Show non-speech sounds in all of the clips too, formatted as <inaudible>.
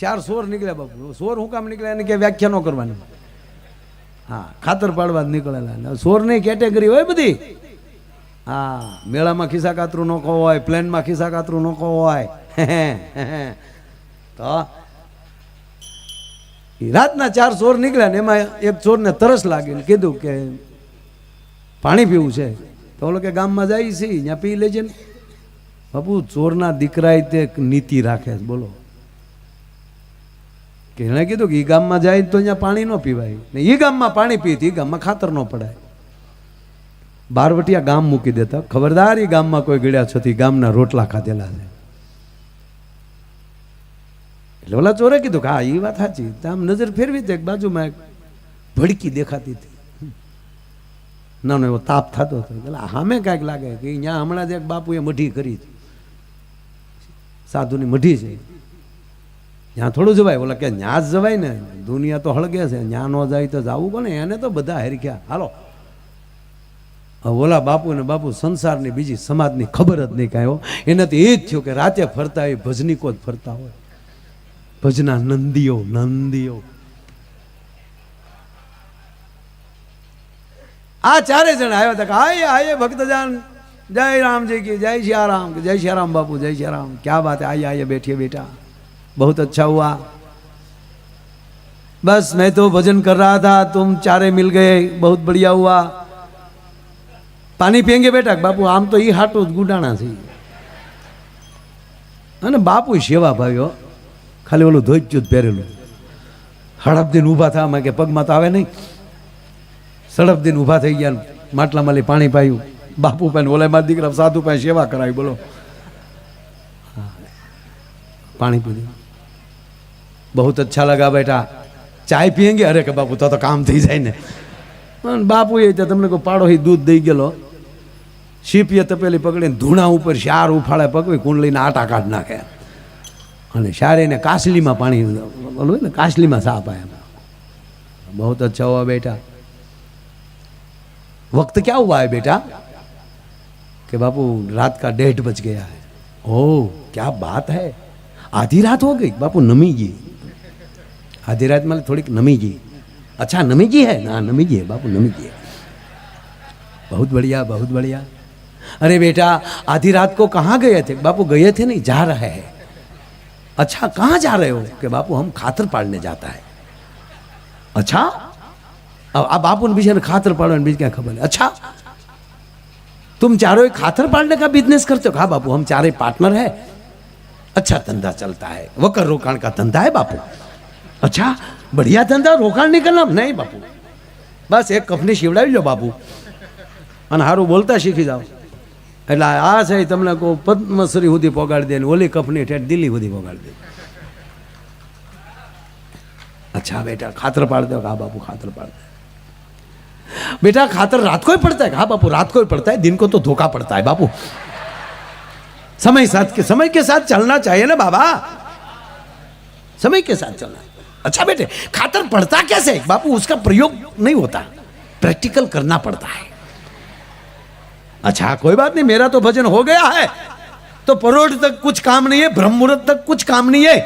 ચાર સોર નીકળ્યા બાપુ. સોર હું કામ નીકળ્યા? એને કે વ્યાખ્યા ન કરવાની. હા, ખાતર પાડવા જ નીકળેલા સોરની કેટેગરી હોય બધી. હા, મેળામાં ખિસ્સા કાતરું નોખો હોય, પ્લેનમાં ખિસ્સા કાતરું નોખો હોય. <laughs> તો રાતના ચાર સોર નીકળ્યા ને એમાં એક ચોરને તરસ લાગી ને કીધું કે પાણી પીવું છે. તો ઓલો કે ગામમાં જાય છે ત્યાં પી લેજે ને. બાપુ ચોરના દીકરાએ તે નીતિ રાખે બોલો. કે એણે કીધું કે એ ગામમાં જાય તો અહીંયા પાણી ન પીવાય. ને એ ગામમાં પાણી પીતી એ ગામમાં ખાતર ન પડાય. બારવટિયા ગામ મૂકી દેતા. ખબરદાર એ ગામમાં કોઈ ગળ્યા છતી ગામના રોટલા ખાધેલા છે. એટલે ઓલા ચોરે કીધું કે હા એ વાત સાચી. આમ નજર ફેરવી એક બાજુમાં એક ભડકી દેખાતી હતી. નાનો એવો તાપ થતો હતો. એટલે સામે કાંઈક લાગે કે અહીંયા હમણાં જ એક બાપુએ મઢી કરી સાધુની મઢી છે. ત્યાં થોડું જવાય. બોલે કે ન્યા જ જવાય ને? દુનિયા તો હળગે છે. ન્યા ન જાય તો જવું કોને? એને તો બધા હેરખ્યા. હાલો. ઓલા બાપુ ને બાપુ સંસારની બીજી સમાજની ખબર જ નહીં કાંઈ તો એ જ થયું કે રાતે ફરતા એ ભજનીકો જ ફરતા હોય? ભજના નંદીઓ નંદીઓ. આ ચારે જણા આવ્યા હતા કે હાય હાય ભક્તજાન. જય રામજી કે, જય શ્યારામ જય શ્યારામ બાપુ, જય શ્યારામ. ક્યાં વાત? આઈએ આઈએ બેઠીએ બેટા बहुत अच्छा हुआ बस मैं तो भजन कर रहा था तुम चारे मिल गए बहुत बढ़िया हुआ પાણી પીએંગે બેટા બાપુ આમ તો એ હાટો જ ગુડાણા છે અને બાપુ સેવા ભાવ્યો ખાલી ઓલું ધોઈચ્યું જ પહેરેલું હડપ દિન ઊભા થયા માં કે પગમાં તો આવે નહીં સડપ દિન ઊભા થઈ ગયા માટલા માલી પાણી પાયું બાપુ પાસે ઓલે મારા દીકરા સાધુ પાસે સેવા કરાવી બોલો હા. પાણી પીધું बहुत अच्छा लगा बेटा चाय पियेंगे अरे કે બાપુ તો તો કામ થઈ જાય ને અને બાપુ એ તો તમને કોઈ પાડો હી દૂધ દઈ ગયેલો શીપીએ તપેલી પકડીને ધૂણા ઉપર શાર ઉફાળે પકવી કુંડલીને આટા કાઢ નાખે અને શારેને કાસલીમાં પાણી ઓલું હોય ને કાસલીમાં સાપ આયા बहुत अच्छा हुआ बेटा वक्त क्या हुआ है बेटा कि बापू रात का डेढ़ बज गया है ओह क्या बात है आधी रात हो गई बापू नमी जी आधी रात मतलब थोड़ी नमी जी अच्छा नमी जी है? ना नमी जी है, बापू नमी जी है. बहुत बढ़िया बहुत बढ़िया. अरे बेटा, आधी रात को कहाँ गए थे? बापू, गए थे नहीं, जा रहे हैं. अच्छा कहाँ जा रहे हो? कि बापू, हम खातर पाड़ने जाता है. अच्छा? अब अब बापू ने बीच खातर पाड़ो बीच क्या खबर है? अच्छा? तुम चारों खातर पाड़ने का बिज़नेस करते हो? हाँ बापू, हम चारे पार्टनर है. अच्छा धंधा चलता है. वकर रोकाण का धंधा है, बापू. अच्छा बढ़िया धंधा रोकाण नहीं करना नहीं बापू બસ એક કપની શીવડાવી લો બાપુ અને સારું બોલતા શીખી જાઓ એટલે આ છે એ તમને કહું પદ્મશ્રી સુધી પોગાડી દે ને ઓલી કપની ઠેઠ દિલ્હી સુધી પોગાડી દે अच्छा बेटा खातर पाड़ दो हाँ बापू खातर पाड़ दे बेटा खातर रात को ही पड़ता है हाँ बापू रात को ही पड़ता है दिन को तो धोखा पड़ता है बापू समय साथ के समय के साथ चलना चाहिए ना बाबा समय के साथ चलना अच्छा बेटे खातर पड़ता कैसे है? बापू उसका प्रयोग नहीं होता प्रैक्टिकल करना पड़ता है अच्छा कोई बात नहीं मेरा तो भजन हो गया है तो परोढ़ तक कुछ काम नहीं है ब्रह्म मुहूर्त तक कुछ काम नहीं है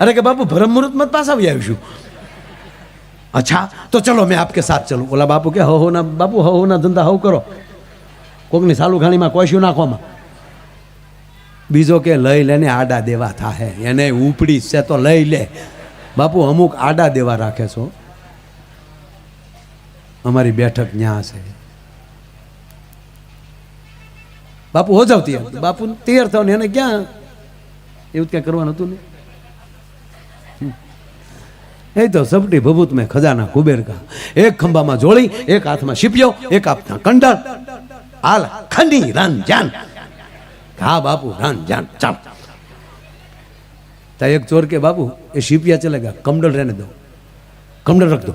अरे કે બાપુ બ્રહ્મ મુહૂર્ત મત પાછા આવી આવીશું અચ્છા તો ચલો મેં આપકે સાથ ચલું ઓલા બાપુ કે હો ના બાપુ હો ના ધંધા હવ કરો કોકની સાલું ખાણીમાં કોશ્યું નાખવામાં બીજો કે લઈ લેને આડા દેવા થાહે એને ઉપડી છે તો લઈ લે બાપુ, અમુક આડા દેવા રાખે છો? અમારી બેઠક ન્યા છે. બાપુ હો જાવ તૈયાર બાપુ, તૈયાર થવાનું એને ક્યાં એવું ક્યાં કરવાનું હતું ને? એ તો સપટી ભભૂત મેં ખજાના કુબેર કા એક ખંભામાં જોડી એક હાથમાં શીપ્યો, એક હાથમાં કંડળ. હાલ, ખંડી રન જાન હા, બાપુ રન જાન ચાલ. ता एक चोर के बाबू ये शिपिया चलेगा कमडल रहने दो कमडल रख दो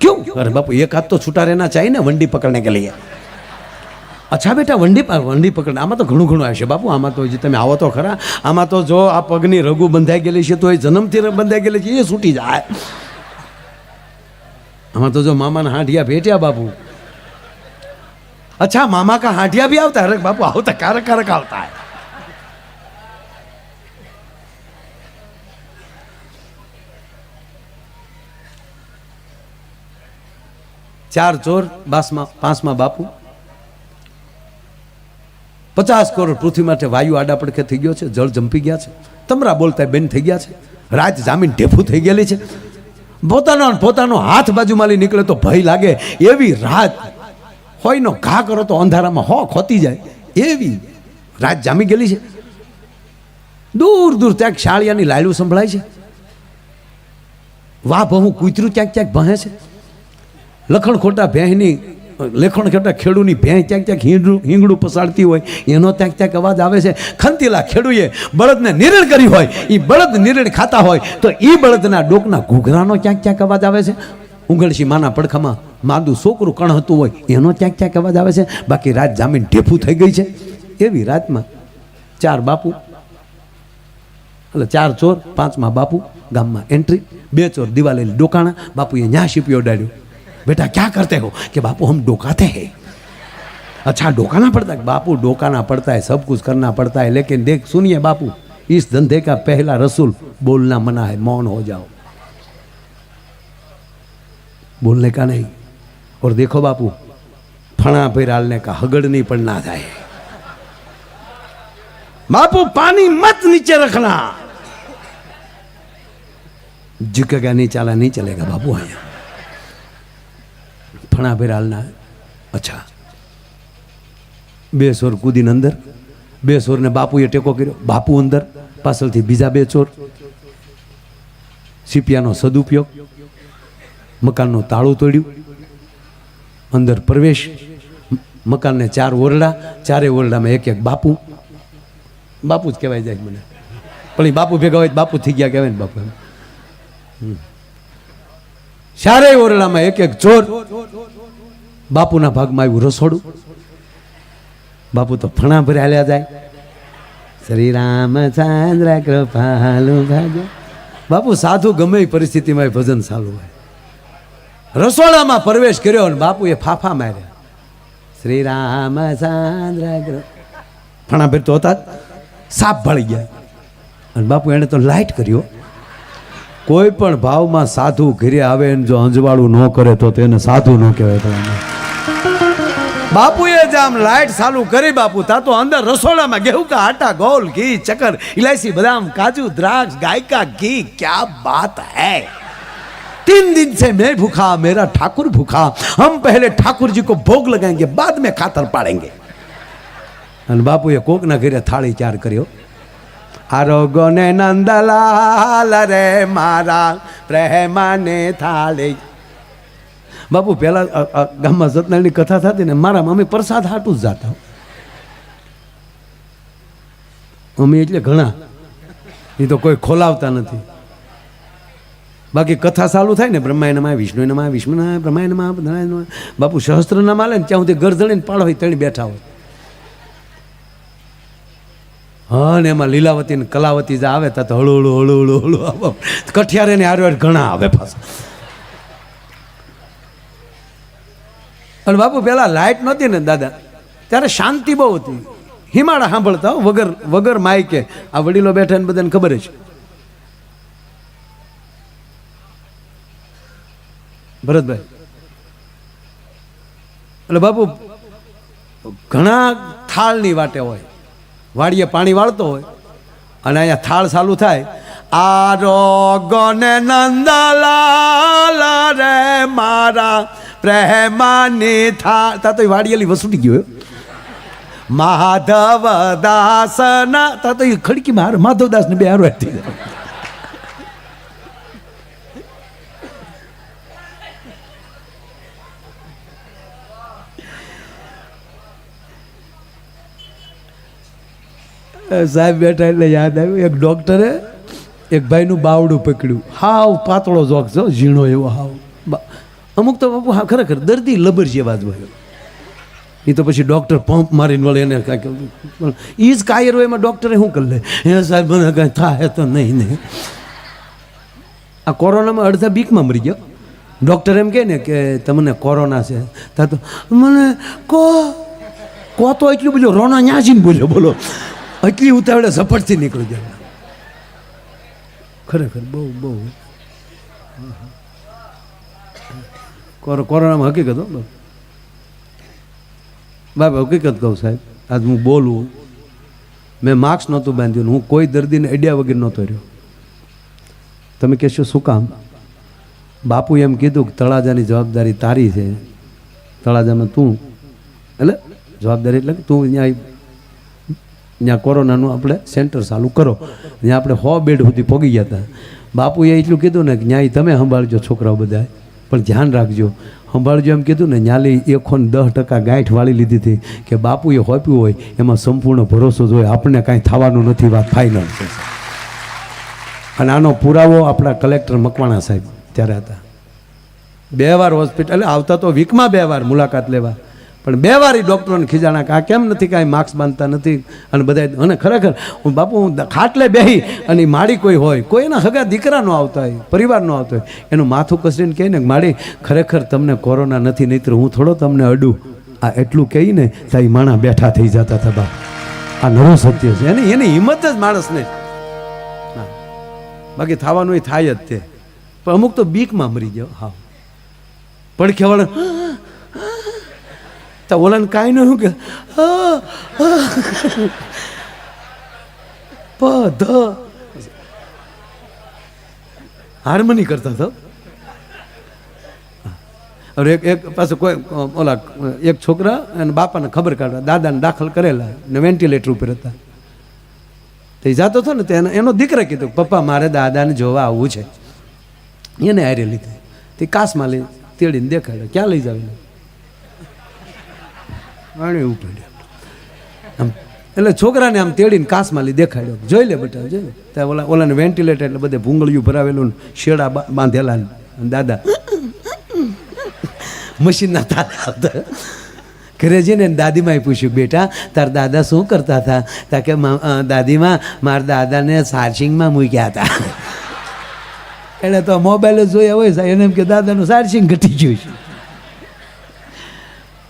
क्यों अरे बापू एक हाथ तो छूटा रहना चाहिए ना वंडी पकड़ने के लिए અચ્છા બેટા વંડી પ- વંડી પકડ આમાં તો ઘણું ઘણું આવશે બાપુ આમાં તો હજી તમે આવો તો ખરા આમાં તો જો આ પગની રગુ બંધાઈ ગયેલી છે તો એ જન્મથી બંધાઈ ગયેલી છે એ છૂટી જાય આમાં તો જો મામાના હાંડિયા ભેટ્યા બાપુ अच्छा मामा का हांडिया भी आवता है अरे बापू आवता कारक कारक ચાર ચોર, બાસમાં, પાંચમાં બાપુ. પચાસ કરોડ પૃથ્વી માટે વાયુ આડા પડખે થઈ ગયો છે, જળ જંપી ગયા છે. તમરા બોલતા બેન થઈ ગયા છે. રાત જામીન ઢેફું થઈ ગયેલી છે. પોતાનો પોતાનો હાથ બાજુમાં લઈ નીકળે તો ભય લાગે. એવી રાત હોય નો ઘા કરો તો અંધારામાં હો ખોતી જાય. એવી રાત જામી ગયેલી છે. દૂર દૂર ત્યાં શાળિયાની લાયલું સંભળાય છે. વાહ બહુ કૂતરું ક્યાંક ક્યાંક ભહે છે. લખણ ખોટા ભેંની લેખણ ખોટા ખેડૂની ભેં ક્યાંક ક્યાંક હીંડું હિંગડું પસાડતી હોય, એનો ક્યાંક ક્યાંક અવાજ આવે છે. ખંતીલા ખેડૂએ બળદને નિરણ કરી હોય એ બળદ નિરણ ખાતા હોય, તો એ બળદના ડોકના ઘૂઘરાનો ક્યાંક ક્યાંક અવાજ આવે છે. ઉંગળશી માના પડખામાં માદું છોકરું કણ હતું હોય, એનો ક્યાંક ક્યાંક અવાજ આવે છે. બાકી રાત જામીન ઢેફું થઈ ગઈ છે. એવી રાતમાં ચાર બાપુ, એટલે ચાર ચોર, પાંચમાં બાપુ ગામમાં એન્ટ્રી, બે ચોર દિવાલે ડોકાણા, બાપુએ ન્યા શીપીઓ ડાળ્યો बेटा, क्या करते हो? कि बापू, हम डोकाते हैं। अच्छा डोकाना पड़ता है? बापू, डोकाना पड़ता है, सब कुछ करना पड़ता है, लेकिन देख, सुनिए बापू, इस धंधे का पहला रसूल बोलना मना है, मौन हो जाओ। बोलने का नहीं। और देखो बापू, फणा पे डालने का हगड़ नहीं पड़ना है बापू, पानी मत नीचे रखना। झुकेगा नहीं चला नहीं चलेगा, बापू, आया। ફણા ભેરાલના. અચ્છા. બે સોર કૂદીને અંદર. બે સોરને બાપુએ ટેકો કર્યો. બાપુ અંદર. પાછળથી બીજા બે ચોર. સીપિયાનો સદુપયોગ. મકાનનું તાળું તોડ્યું. અંદર પ્રવેશ. મકાનને ચાર ઓરડા. ચારે ઓરડામાં એક એક બાપુ. બાપુ જ કહેવાય જાય મને. પણ એ બાપુ ભેગા હોય બાપુ થઈ ગયા કહેવાય ને બાપુ હમ. ચારેય ઓરડામાં એક એક જોર બાપુના ભાગમાં આવ્યું રસોડું. બાપુ તો ફણા ભરે હાલ્યા જાય. શ્રી રામચંદ્ર કૃપાલુ ભાગ્ય બાપુ સાધુ ગમે એ પરિસ્થિતિમાં ભજન ચાલુ હોય. રસોડામાં પ્રવેશ કર્યો અને બાપુએ ફાફા માર્યા. શ્રી રામચંદ્ર ફણા ભેર તો હતા. સાપ ભળી ગયા. અને બાપુ એણે તો લાઈટ કર્યો. કોઈ પણ ભાવમાં સાધુ ઘરે આવે ને જો અંજવાળું ન કરે તો તેને સાધુ ન કહેવાય તમને બાપુએ જ આમ લાઈટ ચાલુ કરી બાપુ તા તો અંદર રસોડામાં ગેહું કા આટા ગોલ ઘી ચક્કર ઇલાયચી બદામ કાજू द्राक्ष गाय का घी क्या बात है तीन दिन से मैं भूखा मेरा ठाकुर भूखा हम पहले ठाकुर जी को भोग लगाएंगे बाद में खातर पाड़ेंगे અને બાપુએ કોકના ઘરે થાળી ચાર કર્યો આરોગો ને નંદલાલ રે મારા પ્રેમાને થાળે. બાપુ પહેલા ગામમાં સતનારાયણની કથા થતી ને મારા મમ્મી પ્રસાદ હાટું જ જાતા મમ્મી એટલે ઘણા. એ તો કોઈ ખોલાવતા નથી. બાકી કથા ચાલુ થાય ને, બ્રહ્માયણમાં વિષ્ણુનામાં વિષ્ણુના બ્રહ્માયણમાં બાપુ સહસ્ત્રના માલે ને, ત્યાં સુધી ગરજણીને પાડો હોય તણી બેઠા હોય. હા, ને એમાં લીલાવતી ને કલાવતી જે આવે ત્યાં તો હળુ હળુ હળુ હળુ આવે કઠિયારે ને આરવાડ ઘણા આવે પાછા. અને બાપુ, પેલા લાઇટ નહોતી ને દાદા, ત્યારે શાંતિ બહુ હતી. હિમાળા સાંભળતા વગર વગર માઇકે આ વડીલો બેઠા ને બધાને ખબર છે ભરતભાઈ. એટલે બાપુ, ઘણા થાળની વાટે હોય. વાડીએ પાણી વાળતો હોય અને અહીંયા થાળ ચાલુ થાય આરોગને નંદલાલ રે મારા પ્રેમાની થાળ તા તો વાડીએલી વસૂટી ગયો. માધવ દાસના તા તો એ ખડકી માર માધવદાસને બે હારો હતી સાહેબ બેઠા એટલે યાદ આવ્યું, એક ડૉક્ટરે એક ભાઈનું બાવડું પકડ્યું. હાવ પાતળો જોક છે ઝીણો એવો હાવ. અમુક તો બાપુ હા, ખરેખર દર્દી લબર જેવા જ હોય. એ તો પછી ડૉક્ટર પંપ મારીને વળે એને કાંઈક એ જ કાયર હોય એમાં ડૉક્ટરે શું કરી લે? હે સાહેબ, મને કાંઈ થાય તો નહીં નહીં આ કોરોનામાં અડધા બીકમાં મરી ગયો. ડૉક્ટર એમ કહે ને કે તમને કોરોના છે. તો મને કો કો તો એટલું બધું રોના ન્યાજીને બોલ્યો, બોલો. એટલી ઉતાવળે ઝપટથી નીકળી ગયો. ખરેખર બહુ બહુ. કોરો- કોરોનામાં હકીકત હો, બાપ. હકીકત કહું સાહેબ, આજ હું બોલું મેં માસ્ક નહોતું બાંધ્યું હું કોઈ દર્દીને અડ્યા વગર નહોતો રહ્યો. તમે કહેશો શું કામ? બાપુ એમ કીધું કે તળાજાની જવાબદારી તારી છે. તળાજામાં તું. એટલે જવાબદારી એટલે તું ત્યાં ત્યાં કોરોનાનું આપણે સેન્ટર ચાલુ કરો. ત્યાં આપણે સો બેડ સુધી પગી ગયા હતા બાપુએ એટલું કીધું ને કે ન્યાય તમે સંભાળજો છોકરાઓ બધા પણ ધ્યાન રાખજો. સંભાળજો એમ કીધું ને ન્યાલી એકો ને દસ ટકા ગાંઠ વાળી લીધી હતી કે બાપુએ હોપ્યું હોય એમાં સંપૂર્ણ ભરોસો જ હોય આપણને કાંઈ થવાનું નથી વાત ફાઇનલ છે અને આનો પુરાવો આપણા કલેક્ટર મકવાણા સાહેબ ત્યારે હતા. બે વાર હોસ્પિટલ આવતા તો વીકમાં બે વાર મુલાકાત લેવા. પણ બે વાર ડૉક્ટરોને ખીજાણા કે આ કેમ નથી કાંઈ માર્ક્સ બાંધતા નથી? અને બધા અને ખરેખર, હું બાપુ, હું ખાટલે બેહી અને માડી કોઈ હોય કોઈ એના હગા દીકરા ન આવતા હોય, પરિવાર ન આવતો હોય, એનું માથું કસરીને કહે ને માડી, ખરેખર તમને કોરોના નથી, નહીતર હું થોડો તમને અડું. આ એટલું કહીને ત્યાં માણા બેઠા થઈ જતા હતા બાપ. આ નવો સત્ય છે. એની એની હિંમત જ માણસને. બાકી થવાનું એ થાય જ તે. પણ અમુક તો બીકમાં મરી જાવ હા. પડખે વાળા તો ઓલાને કાંઈ નહીં કે. પ ધ હાર્મની કરતા તો હવે એક એક પાસે કોઈ ઓલા એક છોકરા અને બાપાને ખબર કાઢવા દાદાને દાખલ કરેલા ને વેન્ટિલેટર ઉપર હતા તો એ જાતો હતો ને તો એનો એનો દીકરા કીધું પપ્પા મારે દાદાને જોવા આવવું છે એને હારે લીધે તે કાસમાં લઈ તેડીને દેખાડ્યો ક્યાં લઈ જાવ વાણી ઉપાડ્યો આમ, એટલે છોકરાને આમ તેડીને કાસમાં લઈ દેખાડ્યો. જોઈ લે બેટા, જોઈ ત્યાં ઓલા ઓલાને વેન્ટિલેટર એટલે બધે ભૂંગળિયું ભરાવેલું ને શેડા બાંધેલા દાદા મશીનના તારા આવતા. ઘરે જઈને દાદીમાએ પૂછ્યું, બેટા, તાર દાદા શું કરતા હતા? તા કે, "મા- દાદીમાં, મારા દાદાને સાર્સિંગમાં મૂક્યા હતા. <laughs> એટલે તો મોબાઈલ જોયા હોય એને એમ કે, દાદાનું સાર્સિંગ ઘટી ગયું છે.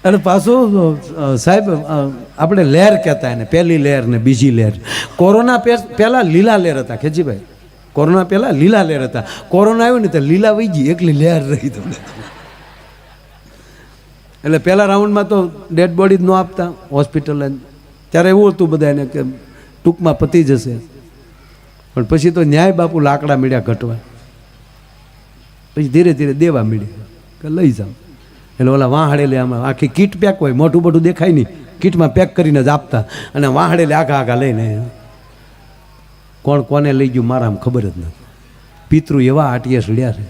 અને પાછું સાહેબ આપણે લહેર કહેતા એને, પહેલી લહેર ને બીજી લહેર. કોરોના પહેલાં લીલા લહેર હતા, ખેજીભાઈ. કોરોના પહેલાં લીલા લહેર હતા. કોરોના આવ્યો ને તો લીલા વહી ગઈ, એકલી લહેર રહી તમને એટલે પહેલા રાઉન્ડમાં તો ડેડ બોડી જ ન આપતા, હોસ્પિટલ ત્યારે એવું હતું બધાને કે ટૂંકમાં પતી જશે. પણ પછી તો ન્યાય બાપુ લાકડા મીડ્યા ઘટવા. પછી ધીરે ધીરે દેવા મીડ્યા, કે લઈ જાઓ. એટલે ઓલા વાહડેલે આમાં આખી કીટ પેક હોય મોટું મોટું દેખાય નહીં. કીટમાં પેક કરીને જ આપતા. અને વાહડેલે આખા આખા લઈને કોણ કોને લઈ ગયું મારા આમ ખબર જ નથી. પિતૃ એવા આટીએસ સડ્યા છે.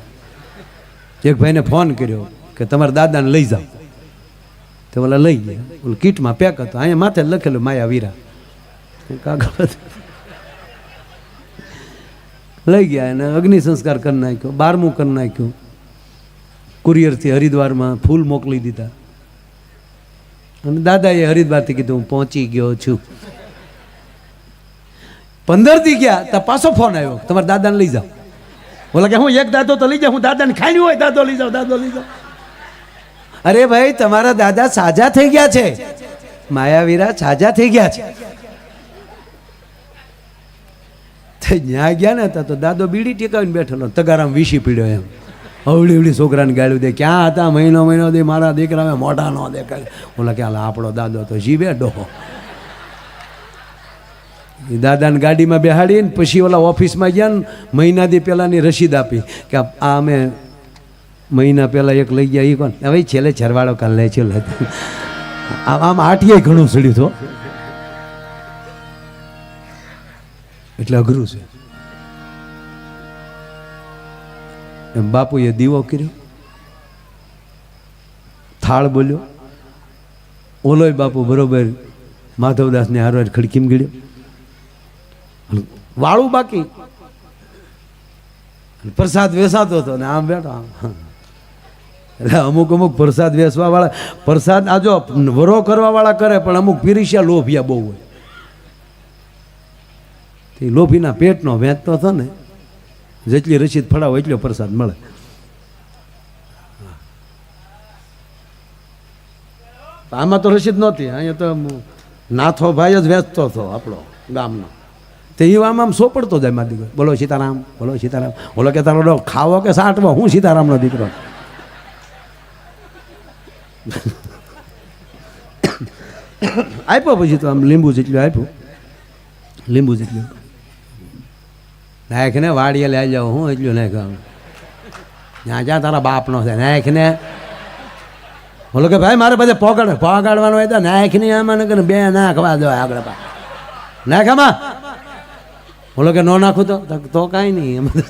એક ભાઈને ફોન કર્યો કે તમારા દાદાને લઈ જાઓ. તો ઓલા લઈ ગયા. ઓલું કીટમાં પેક હતો. અહીંયા માથે લખેલું માયા વીરા. કાગળ. લઈ ગયા એને અગ્નિ સંસ્કાર કરી નાખ્યો, બારમું કરી નાખ્યું. કુરિયરથી હરિદ્વારમાં ફૂલ મોકલી દીધા. અને દાદાએ હરિદ્વારથી કીધું, હું પહોંચી ગયો છું. પંદર દી ગયા, તો પાછો ફોન આવ્યો, તમારા દાદાને લઈ જાઓ. બોલા કે, હું એક દાદો તો લઈ જાઉં, હું દાદાને ખાઈ હોય, દાદો લઈ જાઓ, દાદો લઈ જાઓ. અરે ભાઈ, તમારા દાદા સાજા થઈ ગયા છે. માયાવીરા સાજા થઈ ગયા છે. ત્યાં ગયા ને તો દાદો બીડી ટેકાવીને બેઠેલો, તગારામ વીસી પીડ્યો એમ. અવળી અવળી છોકરાને ગાળ્યું દે. ક્યાં હતા? મહિનો મહિનો દે. મારા દીકરા મોઢા ન દેખાય. ઓલા કે આપણો દાદો તો જીવે ડોહો. એ દાદાને ગાડીમાં બેહાડીને પછી ઓલા ઓફિસમાં ગયા ને મહિનાથી પહેલાંની રસીદ આપી કે આ અમે મહિના પહેલાં એક લઈ ગયા. એ કોણ? હવે છેલ્લે છરવાડો કાલ લે છે આમ આઠીએ ઘણું સડ્યું તો એટલે અઘરું છે. એમ બાપુએ દીવો કર્યો. થાળ બોલ્યો. ઓલોય બાપુ બરોબર માધવદાસને હારવાર ખડકીમ ગળ્યો વાળું બાકી. પ્રસાદ વેસાતો હતો ને આમ બેઠો આમ. એટલે અમુક અમુક પ્રસાદ વેસવા વાળા પ્રસાદ આ જો વરો કરવા વાળા કરે, પણ અમુક પીરીશિયા લોભિયા બહુ હોય. તે લોભીના પેટનો વેચતો હતો ને જેટલી રસીદ ફળાવો એટલો પ્રસાદ મળે. આમાં તો રસીદ નહોતી. અહીંયા તો નાથો ભાઈ જ વેચતો હતો આપણો ગામનો. તે એ આમ આમ સોપડતો જાય મારા દીકરો. બોલો સીતારામ બોલો સીતારામ. બોલો કે તારો ખાવો કે સાટવો? હું સીતારામનો દીકરો? <coughs> આપ્યો પછી તો આમ લીંબુ જેટલું આપ્યું. લીંબુ જેટલું. નાખ ને વાડીએ લઈ જાઓ હું એટલું નહીં કહું. જ્યાં જ્યાં તારા બાપનો છે નાખને બોલો કે ભાઈ, મારે બધે પોગડ પોગાડવાનું હોય તો નાખની આમાં ને બે નાખવા દો આગળ પા. નાખામાં બોલો કે ન નાખું તો? તો- કાંઈ નહીં, એમાં.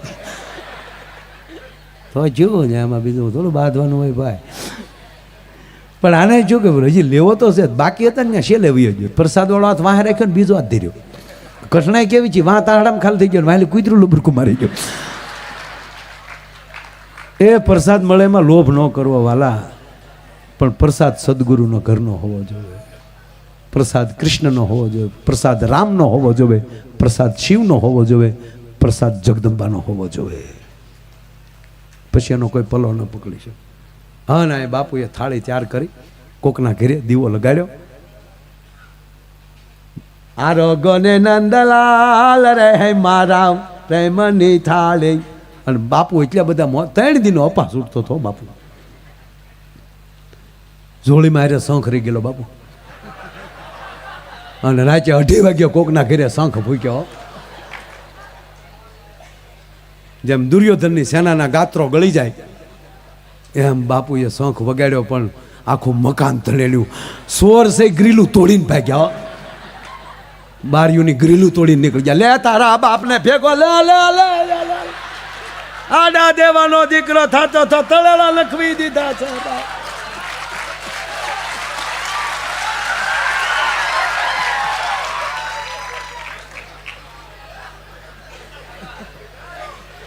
તો- જીવું ને એમાં બીજું થોડું બાંધવાનું હોય ભાઈ. પણ આને જો કે હજી લેવો તો છે બાકી હતા ને છે લેવી જ પ્રસાદ વાળો હાથ વાહે રાખ્યો ને બીજો હાથ ધર્યો. કઠણાઈ કેવી છે? વાં તારડામાં ખાલી થઈ ગયો વાલી કૂતરું લુબરકું મારી ગયું. એ પ્રસાદ મળે એમાં લોભ ન કરવો વાલા, પણ પ્રસાદ સદગુરુનો ઘરનો હોવો જોઈએ. પ્રસાદ કૃષ્ણનો હોવો જોઈએ, પ્રસાદ રામનો હોવો જોઈએ, પ્રસાદ શિવનો હોવો જોઈએ, પ્રસાદ જગદંબાનો હોવો જોઈએ. પછી એનો કોઈ પલો ન પકડી શકે. હા ના, એ બાપુએ થાળી તૈયાર કરી, કોકના ઘરે દીવો લગાડ્યો આરોગોને નંદલાલ રે મારા પ્રેમની થાળી. અને બાપુ એટલા બધા ત્રણ દિનો અપાસ ઉઠતો હતો બાપુ. જોડીમાં હારે શંખ રહી ગયેલો બાપુ. અને રાતે અઢી વાગ્યા કોકના ઘેરે શંખ ફૂક્યો જેમ દુર્યોધનની સેનાના ગાત્રો ગળી જાય, એમ બાપુએ શંખ વગાડ્યો પણ આખું મકાન તળેલું. સોર સે ગ્રીલું તોડીને ભાગ્યા. બારીઓની ગ્રીલું તોડી નીકળી ગયા. લે તારા બાપને ભેગો લે લે, લે. આડા દેવાનો દીકરો થતો તો તળેલા લખવી દીધા છે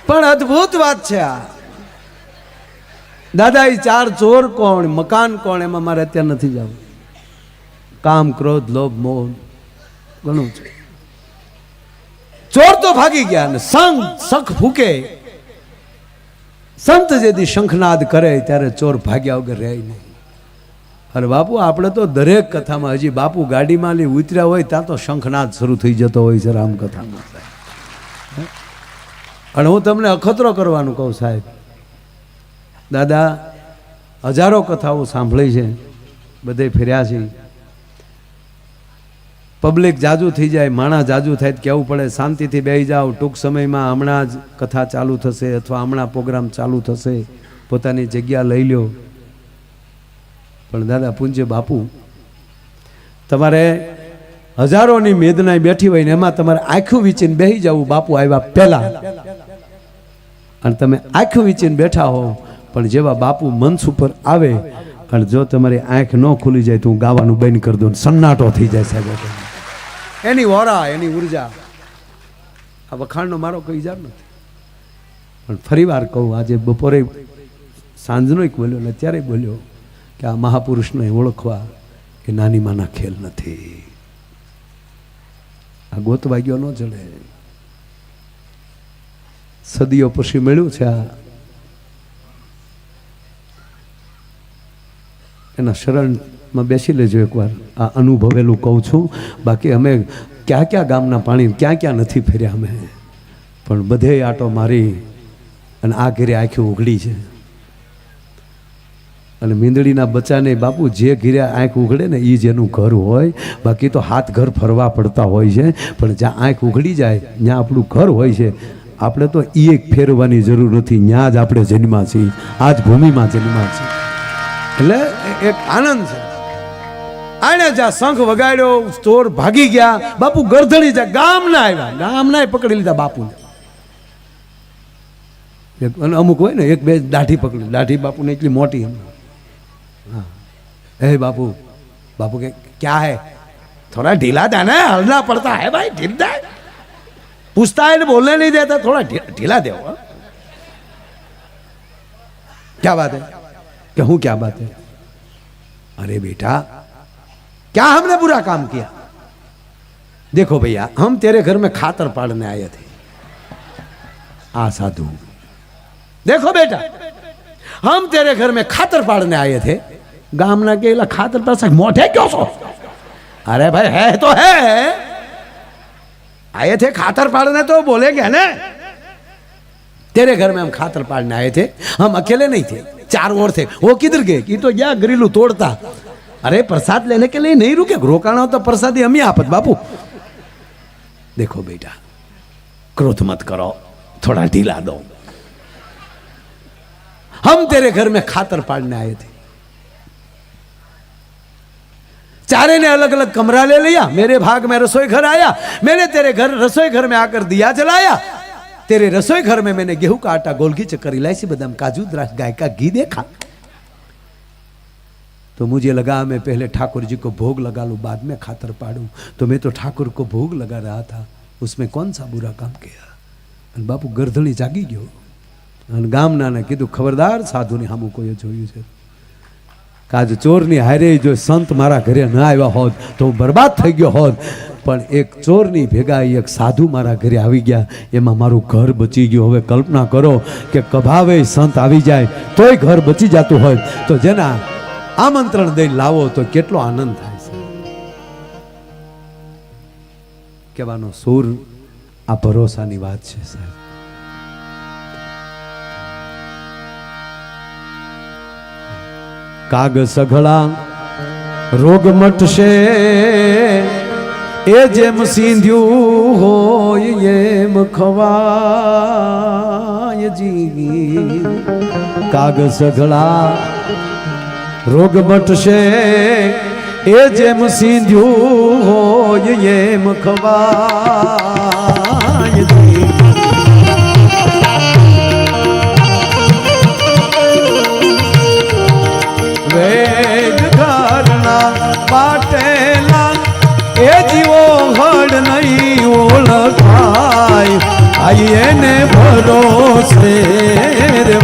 પણ અદ્ભુત વાત છે આ. દાદા એ ચાર ચોર કોણ મકાન કોણ એમાં મારે અત્યારે નથી જવું. કામ ક્રોધ લોભ મોહ. ઘણું છે. ચોર તો ભાગી ગયા ને સંત શંખ ફૂકે સંત જેથી શંખનાદ કરે ત્યારે ચોર ભાગ્યા વગર રહે નહીં. અરે બાપુ, આપણે તો દરેક કથામાં હજી બાપુ ગાડીમાં લઈ ઉતર્યા હોય ત્યાં તો શંખનાદ શરૂ થઈ જતો હોય છે રામકથામાં. અને હું તમને અખતરો કરવાનું કહું સાહેબ. દાદા, હજારો કથાઓ સાંભળી છે, બધે ફેર્યા છે. પબ્લિક જાજુ થઈ જાય, માણસ જાજુ થાય કેવું પડે, શાંતિથી બેસી જાઓ, ટૂંક સમયમાં હમણાં જ કથા ચાલુ થશે અથવા હમણાં પ્રોગ્રામ ચાલુ થશે, પોતાની જગ્યા લઈ લ્યો. પણ દાદા, પૂંજ્ય બાપુ, તમારે હજારોની મેદનાય બેઠી હોય ને એમાં તમારે આખું વીચીને બેસી જવું, બાપુ આવ્યા પહેલા. અને તમે આંખ વીચીને બેઠા હો, પણ જેવા બાપુ મંચ ઉપર આવે, અને જો તમારી આંખ ન ખુલી જાય તો હું ગાવાનું બંધ કરી દઉં, સન્નાટો થઈ જાય સાહેબ. એની વોરા, એની ઊર્જા. આ વખાણનો મારો કોઈ ઇજાર નથી. પણ ફરી વાર કહું, આજે બપોરે સાંજનો એક બોલ્યો ને ત્યારે બોલ્યો કે આ મહાપુરુષને ઓળખવા એ નાની માના ખેલ નથી. આ ગોતવા ગયો ન ચડે. સદીઓ પછી મળ્યું છે આ. એના શરણમાં બેસી લેજો એકવાર. આ અનુભવેલું કહું છું. બાકી અમે ક્યાં ક્યાં ગામના પાણી, ક્યાં ક્યાં નથી ફેર્યા અમે. પણ બધે આટો મારી અને આ ઘેરે આંખી ઉઘડી છે. અને મીંદડીના બચ્ચાને બાપુ જે ઘીરે આંખ ઉઘડે ને એ જેનું ઘર હોય. બાકી તો હાથ ઘર ફરવા પડતા હોય છે. પણ જ્યાં આંખ ઉઘડી જાય, ત્યાં આપણું ઘર હોય છે. આપણે તો એ એક ફેરવાની જરૂર નથી. ત્યાં જ આપણે જન્મા છીએ આ જ ભૂમિમાં જન્મા છીએ એટલે એક આનંદ છે. આને જ્યાં શંખ વગાડ્યો સ્ટોર ભાગી ગયા, બાપુ ગરધડી જ્યાં ગામના આવ્યા ગામના પકડી લીધા બાપુ અને અમુક હોય ને, એક બે દાઢી પકડી, દાઢી બાપુ ને એટલી મોટી હા. હે બાપુ બાપુ કે, ક્યાં હે? થોડા ઢીલા દાને હલના પડતા હે ભાઈ ઢીલતા પૂછતા એને બોલને નહીં દેતા, થોડા ઢીલા દેવો ક્યાં વાત હે? કે હું ક્યાં વાત હે? અરે બેટા क्या क्या हमने बुरा काम किया? देखो भैया, हम तेरे घर में खातर पाड़ने आए थे। आ साधु देखो बेटा, हम तेरे घर में खातर पाड़ने आए थे। इला खातर पास मोटे क्यों सो? अरे भाई, है तो है। आए थे खातर पाड़ने तो बोलेंगे ना? तेरे घर में हम खातर पाड़ने आए थे। हम अकेले नहीं थे, चार ओर थे। वो किधर गए? कि तो या ग्रिलू तोड़ता। अरे, प्रसाद लेने के लिए नहीं रुके। रोकाना हो तो प्रसादी हम ही आपत, बापू। देखो बेटा, क्रोध मत करो, थोड़ा ढीला दो। हम तेरे घर में खातर पाड़ने आए थे। चारे ने अलग अलग कमरा ले लिया, मेरे भाग में रसोई घर आया, मैंने तेरे घर, रसोई घर में आकर दिया जलाया। तेरे रसोई घर में मैंने गेहूँ का आटा गोलगी चक्कर इलायची, बादाम, काजू, द्राक्ष, गाय का घी देखा। तो मुझे लगा मैं पहले ठाकुर जी को भोग लगा लूं बाद में खातर पाड़ूं तो मैं तो ठाकुर को भोग लगा रहा था उसमें कौन सा बुरा काम किया અને બાપુ ગરધણી જાગી ગયો અને ગામનાને કીધું ખબરદાર સાધુની સામું કોઈએ જોયું છે કે આજ ચોરની હારે જો સંત મારા ઘરે ન આવ્યા હોત તો હું બરબાદ થઈ ગયો હોત પણ એક ચોરની ભેગા એક સાધુ મારા ઘરે આવી ગયા એમાં મારું ઘર બચી ગયું હવે કલ્પના કરો કે કભાવે સંત આવી જાય તોય ઘર બચી જતું હોય તો જેના આમંત્રણ દઈને લાવો તો કેટલો આનંદ થાય છે. કહેવાનો સુર આ ભરોસાની વાત છે, સાહેબ. કાગ સઘળા રોગ મટશે, એ જેમ સિંધ્યું હોય એમ ખવાય જી કાગ સઘળા રોગ મટશે એ જેમ સિંધ્યું હોય એમ ખવાય વેદ ધારણા પાટેલા, એ જીવો હડ નહીં ઓળખાય આઈ એને ભરોસે રે.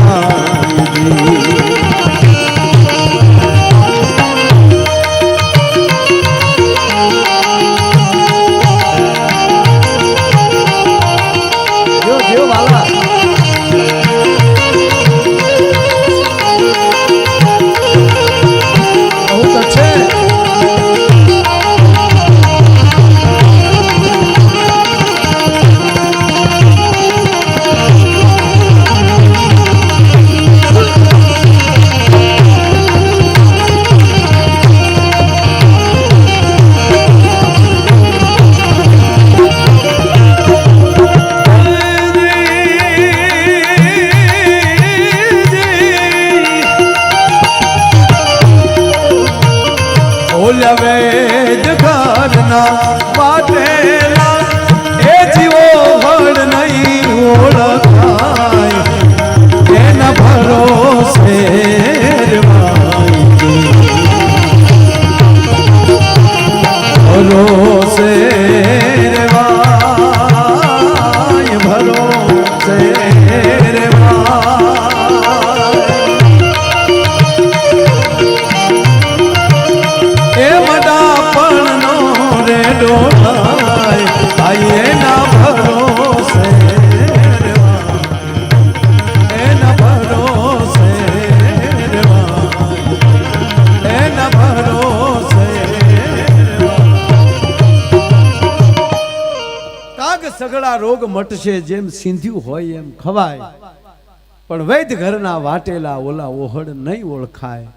મટશે જેમ સિંધ્યું હોય એમ ખવાય. પણ વૈદ ઘરના વાટેલા ઓલા ઓહડ નહીં ઓળખાય.